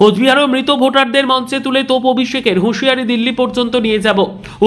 কোচবিহারেও মৃত ভোটারদের মঞ্চে তুলে তোপ অভিষেকের হুঁশিয়ারি দিল্লি পর্যন্ত নিয়ে যাব।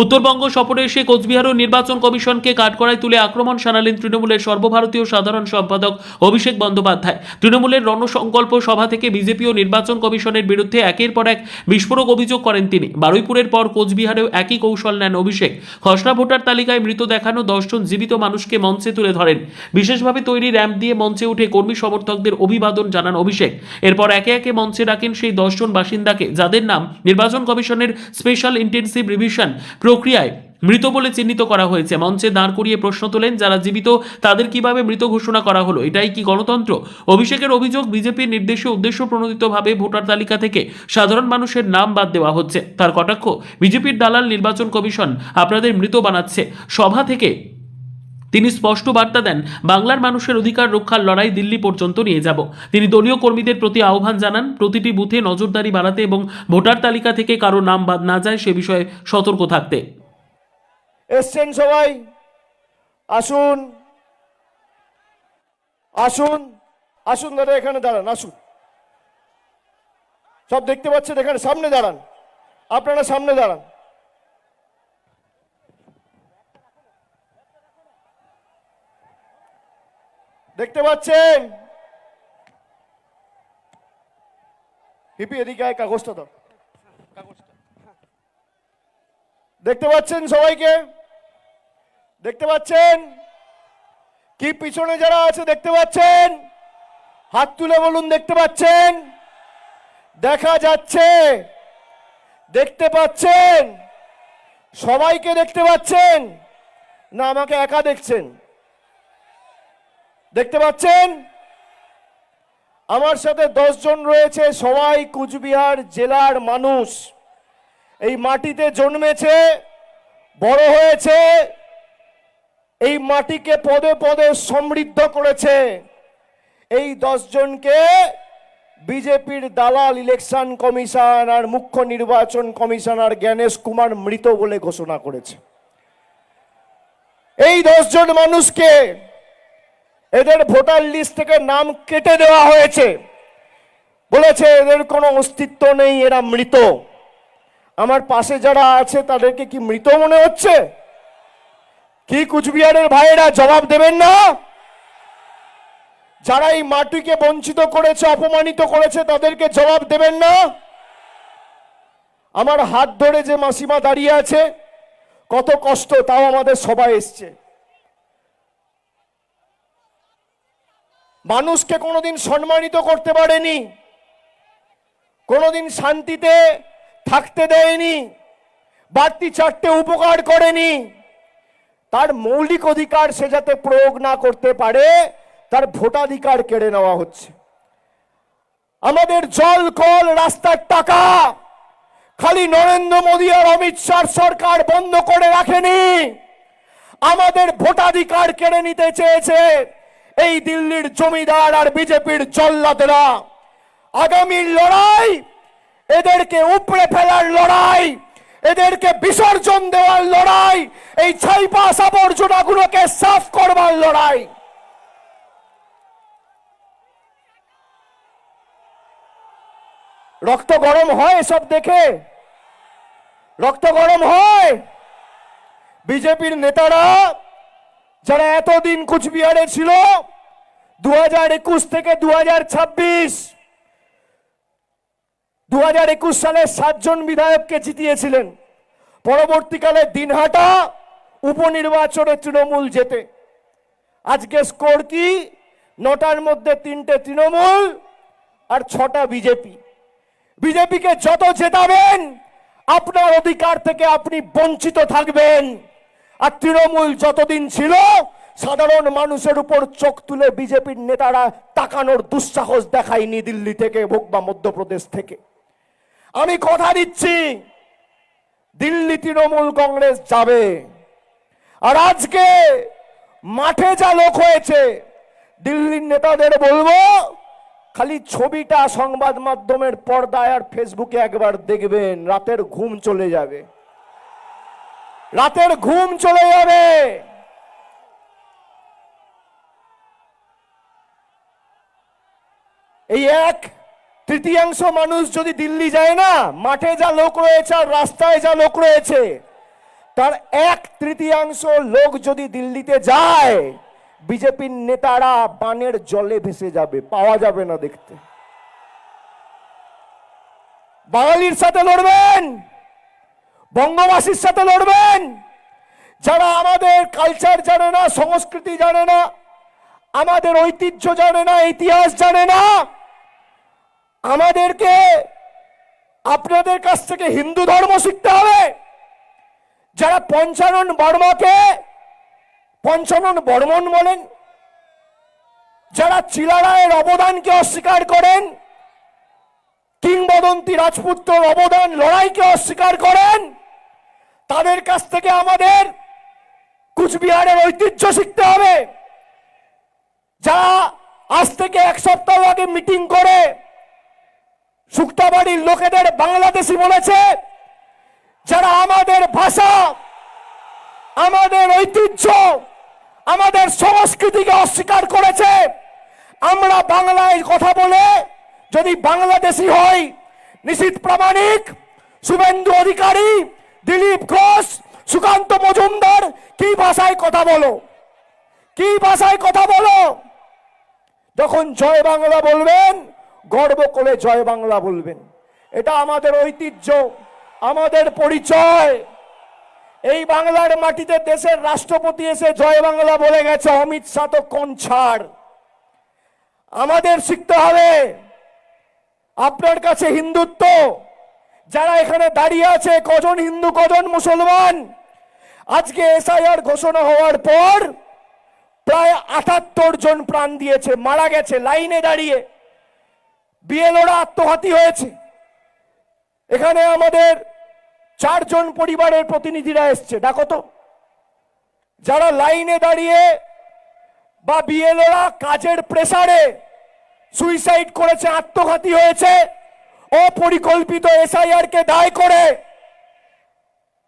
উত্তরবঙ্গ সফরে এসে কোচবিহারও নির্বাচন কমিশনকে কাঠগড়ায় তুলে আক্রমণ শানালেন তৃণমূলের সর্বভারতীয় সাধারণ সম্পাদক অভিষেক বন্দ্যোপাধ্যায়। তৃণমূলের রণসংকল্প সভা থেকে বিজেপি ও নির্বাচন কমিশনের বিরুদ্ধে একের পর এক বিস্ফোরক অভিযোগ করেন তিনি। বারুইপুরের পর কোচবিহারেও একই কৌশল নেন অভিষেক। খসড়া ভোটার তালিকায় মৃত দেখানো দশজন জীবিত মানুষকে মঞ্চে তুলে ধরেন। বিশেষভাবে তৈরি র্যাম্প দিয়ে মঞ্চে উঠে কর্মী সমর্থকদের অভিবাদন জানান অভিষেক। এরপর একে একে মঞ্চে ডাকেন সেই দশজন বাসিন্দাকে, যাদের নাম নির্বাচন কমিশনের স্পেশাল ইন্টেন্সিভ রিভিশন প্রক্রিয়ায় মৃত বলে চিহ্নিত করা হয়েছে। মঞ্চে দাঁড় করিয়ে প্রশ্ন তোলেন, যারা জীবিত তাদের কীভাবে মৃত ঘোষণা করা হলো? এটাই কি গণতন্ত্র? অভিষেকের অভিযোগ বিজেপির নির্দেশে উদ্দেশ্য প্রণোদিতভাবে ভোটার তালিকা থেকে সাধারণ মানুষের নাম বাদ দেওয়া হচ্ছে। তার কটাক্ষ বিজেপির দালাল নির্বাচন কমিশন আপনাদের মৃত বানাচ্ছে। সভা থেকে তিনি স্পষ্ট বার্তা দেন, বাংলার মানুষের অধিকার রক্ষার লড়াই দিল্লি পর্যন্ত নিয়ে যাব। তিনি দলীয় কর্মীদের প্রতি আহ্বান জানান, প্রতিটি বুথে নজরদারি বাড়াতে এবং ভোটার তালিকা থেকে কারও নাম বাদ না যায় সে বিষয়ে সতর্ক থাকতে। এসছেন সবাই। আসুন। আসুন। আসুন দাদা, এখানে দাঁড়ান, আসুন। সব দেখতে পাচ্ছেন, এখানে সামনে দাঁড়ান। আপনারা সামনে দাঁড়ান। দেখতে পাচ্ছেন? হিপি, এদিকে কাগজটা দাও। দেখতে পাচ্ছেন সবাইকে? দেখতে পাচ্ছেন? কি পিছনে যারা আছে, দেখতে পাচ্ছেন? হাত তুলে বলুন, দেখতে পাচ্ছেন? দেখা যাচ্ছে। দেখতে পাচ্ছেন? সবাইকে দেখতে পাচ্ছেন? না, আমাকে একা দেখছেন। দেখতে পাচ্ছেন? আমার সাথে জন রয়েছে, সবাই কুচবিহার জেলার মানুষ। এই মাটিতে জন্মেছে, বড় হয়েছে, এই মাটিকে পদে পদে সমৃদ্ধ করেছে। এই জনকে বিজেপির দালাল ইলেকশন কমিশন আর মুখ্য নির্বাচন কমিশনার জ্ঞানেশ কুমার মৃত বলে ঘোষণা করেছে। এই জন মানুষকে এদের ভোটার লিস্ট থেকে নাম কেটে দেওয়া হয়েছে। বলেছে, এদের কোনো অস্তিত্ব নেই, এরা মৃত। আমার পাশে যারা আছে, তাদেরকে কি মৃত মনে হচ্ছে? কি কুচবিহারের ভাইয়েরা জবাব দেবেন না? যারা এই মাটিকে বঞ্চিত করেছে, অপমানিত করেছে, তাদেরকে জবাব দেবেন না? আমার হাত ধরে যে মাসিমা দাঁড়িয়ে আছে, কত কষ্ট, তাও আমাদের সবাই এসছে। মানুষকে কোনোদিন সম্মানিত করতে পারেনি, কোনোদিন শান্তিতে থাকতে দেয়নি, বাড়তি চারটে উপকার করেনি। তার মৌলিক অধিকার সে যাতে প্রয়োগ না করতে পারে, তার ভোটাধিকার কেড়ে নেওয়া হচ্ছে। আমাদের জল, কল, রাস্তার টাকা খালি নরেন্দ্র মোদী আর অমিত শাহ সরকার বন্ধ করে রাখেনি। আমাদের ভোটাধিকার কেড়ে নিতে চেয়েছে। এই দিল্লির জমিদার আর বিজেপির জল্লাদরা। আগামীর লড়াই, এদেরকে উপড়ে ফেলার লড়াই, এদেরকে বিসর্জন দেওয়ার লড়াই, এই ছাইপাস আবর্জনাগুলোকে সাফ করবার লড়াই। রক্ত গরম হয় এসব দেখে? রক্ত গরম হয়? বিজেপির নেতারা যারা এতদিন কুচবিহারে ছিল দু হাজার একুশ থেকে দু হাজার ছাব্বিশ দু হাজার একুশ সালে সাতজন বিধায়ককে জিতিয়েছিলেন। পরবর্তীকালে দিনহাটা উপনির্বাচনে তৃণমূল জেতে। আজকে স্কোর কি? নটার মধ্যে তিনটে তৃণমূল আর ছটা বিজেপি। বিজেপিকে যত জেতাবেন, আপনার অধিকার থেকে আপনি বঞ্চিত থাকবেন। আর তৃণমূল যতদিন ছিল, সাধারণ মানুষের উপর চোখ তুলে বিজেপির নেতারা তাকানোর দুঃসাহস দেখায়নি দিল্লি থেকে হোক বা মধ্যপ্রদেশ থেকে। আমি কথা দিচ্ছি, দিল্লি তৃণমূল কংগ্রেস যাবে। আর আজকে মাঠে যা লোক হয়েছে, দিল্লির নেতাদের বলব, খালি ছবিটা সংবাদ মাধ্যমের পর্দায় আর ফেসবুকে একবার দেখবেন, রাতের ঘুম চলে যাবে। রাতের ঘুম চলে যাবে। এই এক তৃতীয়াংশ মানুষ যদি দিল্লি যায় না, মাঠে যা লোক রয়েছে আর রাস্তায় যা লোক রয়েছে, তার এক তৃতীয়াংশ লোক যদি দিল্লিতে যায়, বিজেপির নেতারা বানের জলে ভেসে যাবে, পাওয়া যাবে না দেখতে। বাঙালির সাথে লড়বেন। বঙ্গবাসীর সাথে লড়বেন। যারা আমাদের কালচার জানে না, সংস্কৃতি জানে না, আমাদের ঐতিহ্য জানে না, ইতিহাস জানে না, আমাদেরকে আপনাদের কাছ থেকে হিন্দু ধর্ম শিখতে হবে। যারা পঞ্চানন বর্মাকে, পঞ্চানন বর্মন বলেন, যারা চিলারায়ের অবদানকে অস্বীকার করেন, কিংবদন্তি রাজপুত্রর অবদান লড়াইকে অস্বীকার করেন তাদের কাছ থেকে আমাদের কুচবিহারের ঐতিহ্য শিখতে হবে। যারা আজ থেকে এক সপ্তাহ আগে মিটিং করে শুক্তাবাড়ির লোকেদের বাংলাদেশি বলেছে, যারা আমাদের ভাষা, আমাদের ঐতিহ্য, আমাদের সংস্কৃতিকে অস্বীকার করেছে, আমরা বাংলায় কথা বলে যদি বাংলাদেশি হই নিশীত প্রামাণিক, শুভেন্দু অধিকারী দিলীপ ঘোষ, সুকান্ত মজুমদার, কি ভাষায় কথা বলো? কি ভাষায় কথা বলো? যখন জয় বাংলা বলবেন, গর্ব করে জয় বাংলা বলবেন। এটা আমাদের ঐতিহ্য, আমাদের পরিচয়। এই বাংলার মাটিতে দেশের রাষ্ট্রপতি এসে জয় বাংলা বলে গেছে, অমিত শাহ তো কোন ছাড় আমাদের শিখতে হবে, আপনার কাছে হিন্দুত্ব যারা এখানে দাঁড়িয়ে আছে, কজন হিন্দু, কজন মুসলমান? আজকে এসআইআর ঘোষণা হওয়ার পর প্রায় আটাত্তর জন প্রাণ দিয়েছে, মারা গেছে, লাইনে দাঁড়িয়ে। বিএলওরা আত্মঘাতী হয়েছে। এখানে আমাদের চারজন পরিবারের প্রতিনিধিরা এসছে, ডাকো তো। যারা লাইনে দাঁড়িয়ে বা বিএলওরা কাজের প্রেসারে সুইসাইড করেছে, আত্মঘাতী হয়েছে অপরিকল্পিত এসআইআর কে দায় করে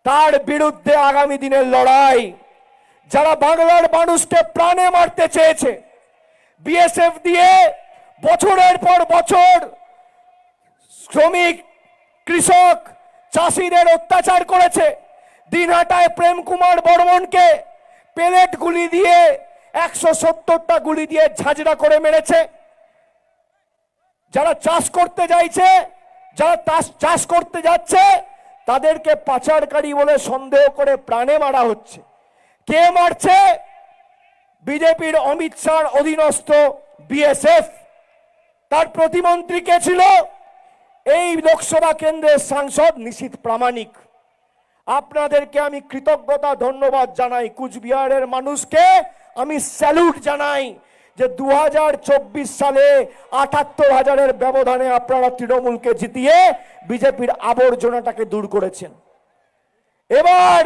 তার বিরুদ্ধে আগামী দিনের লড়াই। যারা বাংলার মানুষকে প্রাণে মারতে চেয়েছে বিএসএফ দিয়ে বছরের পর বছর শ্রমিক, কৃষক, চাষিদের অত্যাচার করেছে। দিনহাটায় প্রেম কুমার বর্মনকে পেলেট গুলি দিয়ে, একশো সত্তরটা গুলি দিয়ে ঝাঁঝরা করে মেরেছে। যারা চাষ করতে যাইছে যারা চাষ করতে যাচ্ছে, তাদেরকে পাচারকারী বলে সন্দেহ করে প্রাণে মারা হচ্ছে। কে মারছে? বিজেপির অমিত শাহ অধীনস্থ বিএসএফ। তার প্রতিমন্ত্রী কে ছিল? এই লোকসভা কেন্দ্রের সাংসদ নিশীত প্রামাণিক। আপনাদেরকে আমি কৃতজ্ঞতা, ধন্যবাদ জানাই কুচবিহারের মানুষকে। আমি স্যালুট জানাই যে দু হাজার চব্বিশ সালে আটাত্তর হাজারের ব্যবধানে আপনারা তৃণমূলকে জিতিয়ে বিজেপির আবর্জনাটাকে দূর করেছেন। এবার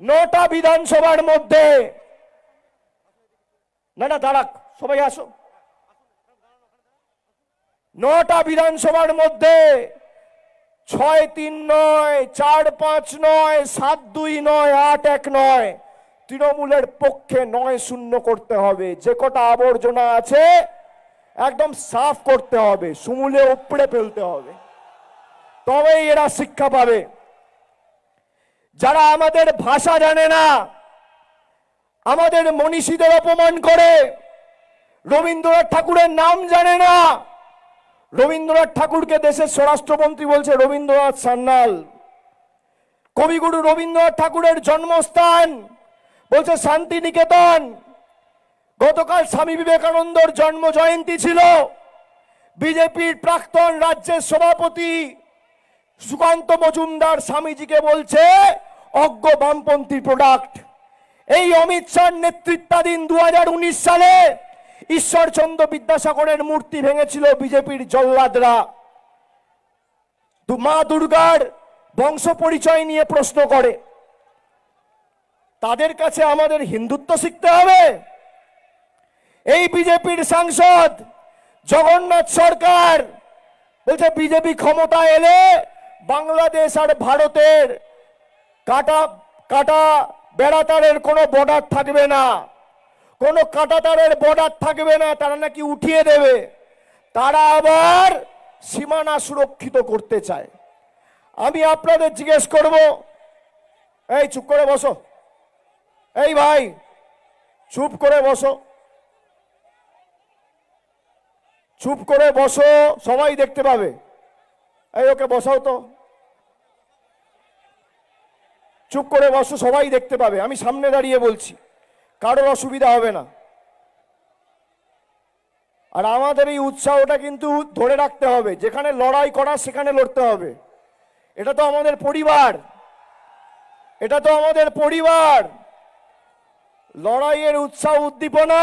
নটা বিধানসভার মধ্যে না না, দাঁড়াক, সবাই আসো। নটা বিধানসভার মধ্যে ছয় তিন নয়, চার পাঁচ নয়, সাত দুই নয়, আট এক নয় তৃণমূলের পক্ষে নয় শূন্য করতে হবে। যে কটা আবর্জনা আছে, একদম সাফ করতে হবে, সুমুলে উপড়ে ফেলতে হবে। তবেই এরা শিক্ষা পাবে। যারা আমাদের ভাষা জানে না, আমাদের মনীষীদের অপমান করে, রবীন্দ্রনাথ ঠাকুরের নাম জানে না, রবীন্দ্রনাথ ঠাকুরকে দেশের স্বরাষ্ট্রমন্ত্রী বলছে রবীন্দ্রনাথ সান্যাল। কবিগুরু রবীন্দ্রনাথ ঠাকুরের জন্মস্থান বলছে, শান্তিনিকেতন। গতকাল স্বামী বিবেকানন্দর জন্ম জয়ন্তী ছিল। বিজেপির প্রাক্তন রাজ্যের সভাপতি সুকান্ত মজুমদার স্বামীজিকে বলছে, অজ্ঞ বামপন্থী প্রোডাক্ট এই অমিত শাহ নেতৃত্বাধীন দু হাজার উনিশ সালে ঈশ্বরচন্দ্র বিদ্যাসাগরের মূর্তি ভেঙেছিল বিজেপির জল্লাদরা। মা দুর্গার বংশ পরিচয় নিয়ে প্রশ্ন করে। তাদের কাছে আমাদের হিন্দুত্ব শিখতে হবে। এই বিজেপির সাংসদ জগন্নাথ সরকার বলছে, বিজেপি ক্ষমতা এলে বাংলাদেশ আর ভারতের কাটা কাটা বেড়াতারের কোনো বর্ডার থাকবে না। কোনো কাটাতারের বর্ডার থাকবে না, তারা নাকি উঠিয়ে দেবে। তারা আবার সীমানা সুরক্ষিত করতে চায়। আমি আপনাদের জিজ্ঞেস করব, এই চুপ করে বসো। এই ভাই, চুপ করে বসো। চুপ করে বসো, সবাই দেখতে পাবে। এই ওকে বসাও তো। চুপ করে বসো, সবাই দেখতে পাবে। আমি সামনে দাঁড়িয়ে বলছি, কারোর অসুবিধা হবে না। আর আমাদের এই উৎসাহটা কিন্তু ধরে রাখতে হবে। যেখানে লড়াই করা, সেখানে লড়তে হবে। এটা তো আমাদের পরিবার। এটা তো আমাদের পরিবার। লড়াইয়ের উৎসাহ উদ্দীপনা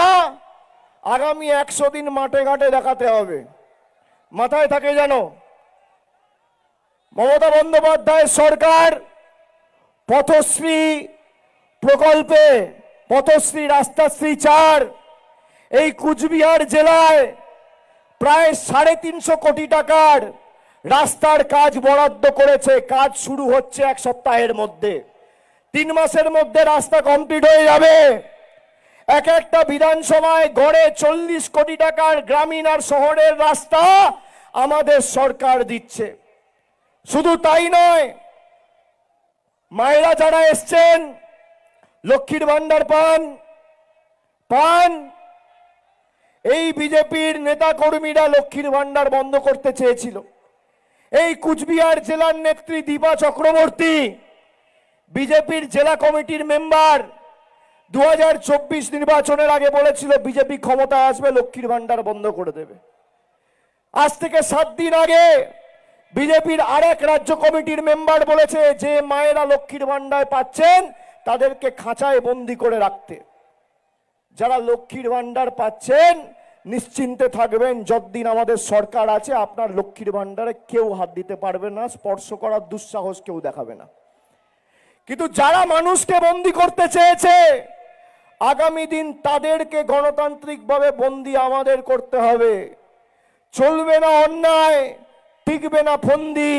আগামী একশো দিন মাঠে ঘাটে দেখাতে হবে। মাথায় থাকে যেন মমতা বন্দ্যোপাধ্যায় সরকার পথশ্রী প্রকল্পে, পথশ্রী রাস্তাশ্রী চার, এই কুচবিহার জেলায় প্রায় সাড়ে তিনশো কোটি টাকার রাস্তার কাজ বরাদ্দ করেছে। কাজ শুরু হচ্ছে এক সপ্তাহের মধ্যে। তিন মাসের মধ্যে রাস্তা কমপ্লিট হয়ে যাবে। এক একটা বিধানসভায় গড়ে চল্লিশ কোটি টাকার গ্রামীণ আর শহরের রাস্তা আমাদের সরকার দিচ্ছে। শুধু তাই নয়, মায়েরা যারা এসছেন, লক্ষ্মীর ভান্ডার পান পান, এই বিজেপির নেতা কর্মীরা লক্ষ্মীর ভান্ডার বন্ধ করতে চেয়েছিল। এই কুচবিহার জেলার নেত্রী দীপা চক্রবর্তী বিজেপির জেলা কমিটির মেম্বার। দু হাজার চব্বিশ নির্বাচনের আগে বলেছিল বিজেপি ক্ষমতায় আসবে, লক্ষ্মীর ভান্ডার বন্ধ করে দেবে। আজ থেকে সাত দিন আগে বিজেপির আরেক রাজ্য কমিটির মেম্বার বলেছে, যে মায়েরা লক্ষ্মীর ভান্ডার পাচ্ছেন, তাদেরকে খাঁচায় বন্দি করে রাখতে। যারা লক্ষ্মীর ভান্ডার পাচ্ছেন, নিশ্চিন্তে থাকবেন, যতদিন আমাদের সরকার আছে, আপনার লক্ষ্মীর ভান্ডারে কেউ হাত দিতে পারবে না, স্পর্শ করার দুঃসাহস কেউ দেখাবে না। কিন্তু যারা মানুষকে বন্দি করতে চেয়েছে, আগামী দিন তাদেরকে গণতান্ত্রিকভাবে বন্দি আমাদের করতে হবে। চলবে না অন্যায়, টিকবে না ফন্দি।